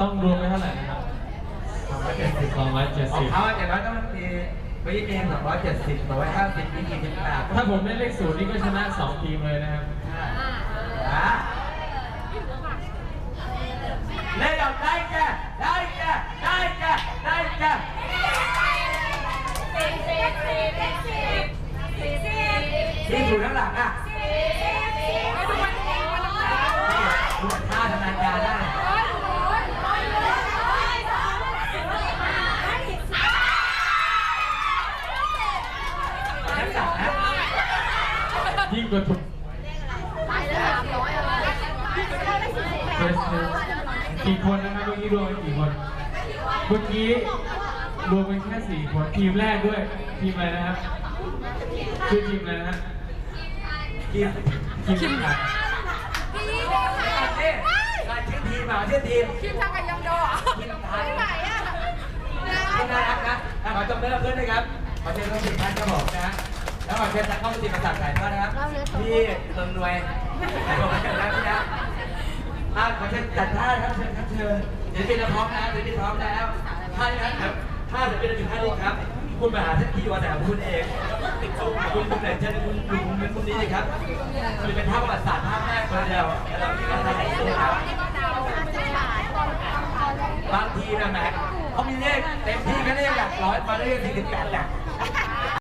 ต้องรวมไปเท่าไหร่นะครับสองร้อยเจ็ดของสิบเขาอย่างน้อยต้องมีวิเองสองร้อยเจ็ดสิบสองร้อยห้าสิบมีกี่สิบแปดถ้าผมได้เลขศูนย์นี่ก็ชนะสองทีมเลยนะครับอะเล่นเอาได้แกได้แกได้แกได้แกที่อยู่ข้างหลังอะนี่ดูท่าทำงานการได้ ฉันจับนะยิ่งกว่าถูกเทสเทสกี่คนนะครับเมื่อกี้รวมกันกี่คน เมื่อกี้รวมกันแค่สี่คนทีมแรกด้วย ทีมอะไรนะครับชื่อทีมอะไรนะฮะทีมทีมอะไรนี่การชื่อทีมอะชื่อทีมคิมทำกับยองโดอะไม่ไหวอะที่น่ารักนะอะขอจบเริ่มขึ้นนะครับขอเชิญทั้งสี่ท่านครับผมนะฮะ แล้วขอเชิญทางเข้ามาติดประสาทถ่ายทอดนะครับพี่เมืองรวยขอบคุณครับพี่นะอะขอเชิญจัดท่าครับเชิญครับเชิญเดี๋ยวพี่เราพร้อมแล้วเดี๋ยวพี่พร้อมแล้วท่านนะครับท่าเดี๋ยวพี่จะถึงท่านนี้ครับ คุณมาหาท่านที่วันแต่ของคุณเองคุณคุณไหนเชิญคุณคุณคุณเป็นคุณนี้เลยครับคือเป็นท่าประวัติศาสตร์ท่าแรกเลยเดียวแล้วเราท่าไหนนะครับบางทีนะแม็กเขามีเลขเต็มที่ก็เลขหลักร้อยมาเลขสี่สิบแปดหลัก